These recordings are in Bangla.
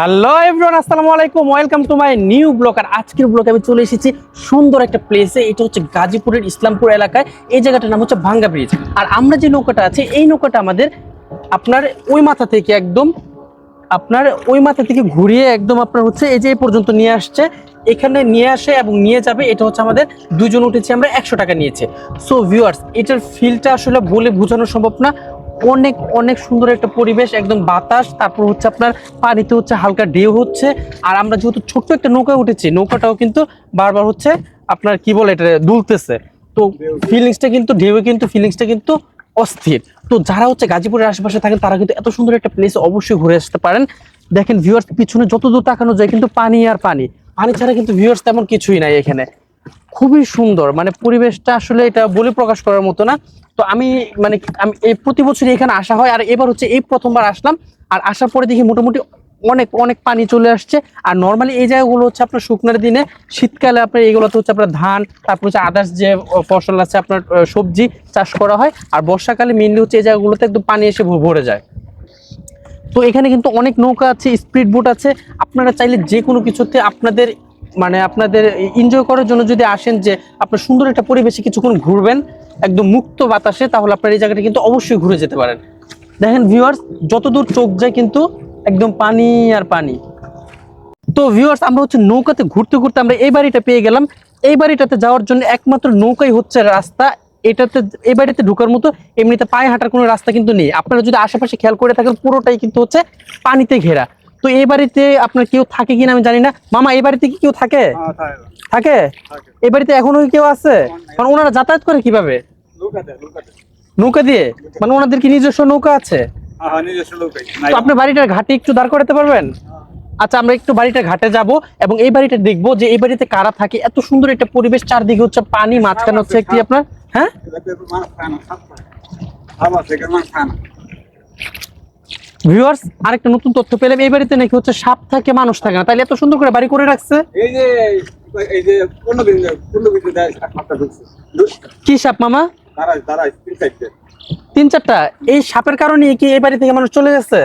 হ্যালো এভরিওয়ান, আসসালামু আলাইকুম। Welcome to my new blog আর আজকের ব্লগে আমি চলে এসেছি সুন্দর একটা প্লেসে এটা হচ্ছে গাজীপুরের ইসলামপুর এলাকায়। এই জায়গাটার নাম হচ্ছে ভাঙ্গা ব্রিজ আর আমরা যে নৌকাটা আছে, এই নৌকাটা আমাদের আপনার ওই মাথা থেকে একদম, আপনার ওই মাথা থেকে ঘুরিয়ে একদম আপনার হচ্ছে এই যে এই পর্যন্ত নিয়ে আসছে। এখানে নিয়ে আসে এবং নিয়ে যাবে। এটা হচ্ছে আমাদের দুজন উঠেছি আমরা একশো টাকা নিয়েছে। সো ভিউয়ার্স এটার ফিলটা আসলে বলে বোঝানো সম্ভব না। অনেক অনেক সুন্দর একটা পরিবেশ, একদম বাতাস, তারপর হচ্ছে আপনার পানিতে হচ্ছে হালকা ঢেউ হচ্ছে। আর আমরা যেহেতু ছোট্ট একটা নৌকায় উঠেছি, নৌকাটাও কিন্তু বারবার হচ্ছে আপনার কি বলে এটা, দুলতেছে। তো ফিলিংসটা কিন্তু, ঢেউয়ে কিন্তু ফিলিংসটা কিন্তু অস্থির। তো যারা হচ্ছে গাজীপুরের আশেপাশে থাকেন, তারা কিন্তু এত সুন্দর একটা প্লেস অবশ্যই ঘুরে আসতে পারেন। দেখেন ভিউয়ার্স পিছনে যত দূর তাকানো যায় কিন্তু পানি আর পানি। পানি ছাড়া কিন্তু ভিউয়ার্স তেমন কিছুই নাই এখানে। খুবই সুন্দর। মানে পরিবেশটা আসলে এটা বলে প্রকাশ করার মতো না। তো আমি মানে আমি এই প্রতি বছরই এখানে আসা হয়। আর এবার হচ্ছে এই প্রথমবার আসলাম। আর আসার পরে দেখি মোটামুটি অনেক অনেক পানি চলে আসছে। আর নর্মালি এই জায়গাগুলো হচ্ছে আপনার শুকনার দিনে, শীতকালে আপনার এগুলোতে হচ্ছে আপনার ধান, তারপর হচ্ছে আদার্স যে ফসল আছে আপনার সবজি চাষ করা হয়। আর বর্ষাকালে মেনলি হচ্ছে এই জায়গাগুলোতে একদম পানি এসে ভরে যায়। তো এখানে কিন্তু অনেক নৌকা আছে স্পিড বোট আছে। আপনারা চাইলে যে কোনো কিছুতে আপনাদের মানে আপনাদের এনজয় করার জন্য যদি আসেন যে আপনার সুন্দর একটা পরিবেশে কিছুক্ষণ ঘুরবেন, একদম মুক্ত বাতাসে, তাহলে আপনার এই জায়গাটা কিন্তু অবশ্যই ঘুরে যেতে পারেন। দেখেন ভিউয়ার্স যতদূর চোখ যায় কিন্তু একদম পানি আর পানি। তো ভিউয়ার্স আমরা হচ্ছে নৌকাতে ঘুরতে ঘুরতে আমরা এই বাড়িটা পেয়ে গেলাম। এই বাড়িটাতে যাওয়ার জন্য একমাত্র নৌকাই হচ্ছে রাস্তা। এটাতে, এই বাড়িতে ঢোকার মতো এমনিতে পায়ে হাঁটার কোনো রাস্তা কিন্তু নেই। আপনারা যদি আশেপাশে খেয়াল করে থাকেন, পুরোটাই কিন্তু হচ্ছে পানিতে ঘেরা। তো এই বাড়িতে আপনার কেউ থাকে কিনা আমি জানি না। মামা এই বাড়িতে কি কেউ থাকে? থাকে। এই বাড়িতে এখনও কেউ আছে? মানে ওনারা যাতায়াত করে কীভাবে? নৌকা দিয়ে মানে ওনাদের কি নিজস্ব নৌকা আছে? তো আপনি বাড়িটার ঘাটে একটু দাঁড় করাতে পারবেন? আচ্ছা আমরা একটু বাড়িটার ঘাটে যাব এবং এই বাড়িটা দেখব যে এই বাড়িতে কারা থাকে। এত সুন্দর একটা পরিবেশ চারদিকে হচ্ছে পানি মাঝখানে হচ্ছে একটি আপনার হ্যাঁ? ভিউয়ার্স আরেকটা নতুন তথ্য পেলাম এই বাড়িতে নাকি হচ্ছে সাপ থাকে মানুষ থাকে না তাহলে এত সুন্দর করে বাড়ি করে রাখছে এই যে এই যে কি সাপ মামা তিন চারটে তিন চারটা এই সাপের কারণে কি এই বাড়ি থেকে মানুষ চলে গেছে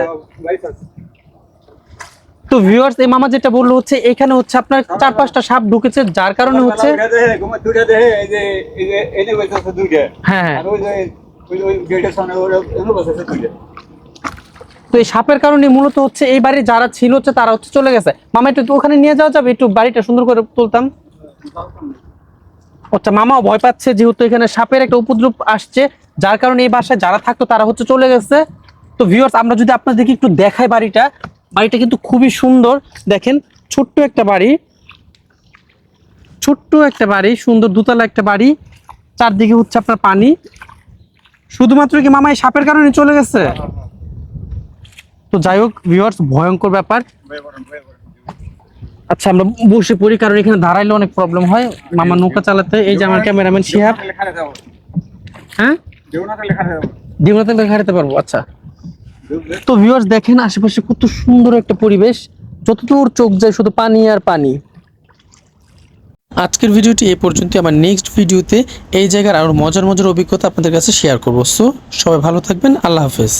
তো ভিউয়ার্স এই মামা যেটা বলল হচ্ছে এখানে হচ্ছে আপনার চার পাঁচটা সাপ ঢুকেছে যার কারণে হচ্ছে হ্যাঁ হ্যাঁ তো এই সাপের কারণে মূলত হচ্ছে এই বাড়ি যারা ছিল হচ্ছে তারা হচ্ছে চলে গেছে। মামা, একটু ওখানে নিয়ে যাওয়া যাবে? একটু বাড়িটা সুন্দর করে তুলতাম। আচ্ছা মামাও ভয় পাচ্ছে যেহেতু এখানে সাপের একটা উপদ্রব আসছে। যার কারণে এই বাসায় যারা থাকতো তারা হচ্ছে চলে গেছে। তো ভিউয়ার্স আমরা যদি আপনাদেরকে একটু দেখাই বাড়িটা বাড়িটা কিন্তু খুবই সুন্দর। দেখেন, ছোট্ট একটা বাড়ি। ছোট্ট একটা বাড়ি, সুন্দর দুতলা একটা বাড়ি। চারদিকে হচ্ছে আপনার পানি। শুধুমাত্র কি মামা এই সাপের কারণে চলে গেছে? তো যাই হোক ভিউয়ার্স ভয়ঙ্কর ব্যাপার। আচ্ছা আমরা বসে পড়ি, কারণ এখানে দাঁড়াইলে অনেক প্রবলেম হয়। মামা নৌকা চালাতে, এই যে আমার ক্যামেরাম্যান শিহাব। হ্যাঁ? দেওনাতে লেখা দেবো পারব আচ্ছা। তো ভিউয়ার্স দেখেন আশেপাশে কত সুন্দর একটা পরিবেশ। যতদূর চোখ যায়, শুধু পানি আর পানি। আজকের ভিডিওটি এ পর্যন্ত আমার নেক্সট ভিডিওতে এই জায়গার আরও মজার মজার অভিজ্ঞতা আপনাদের কাছে শেয়ার করব। সো সবাই ভালো থাকবেন। আল্লাহ হাফেজ।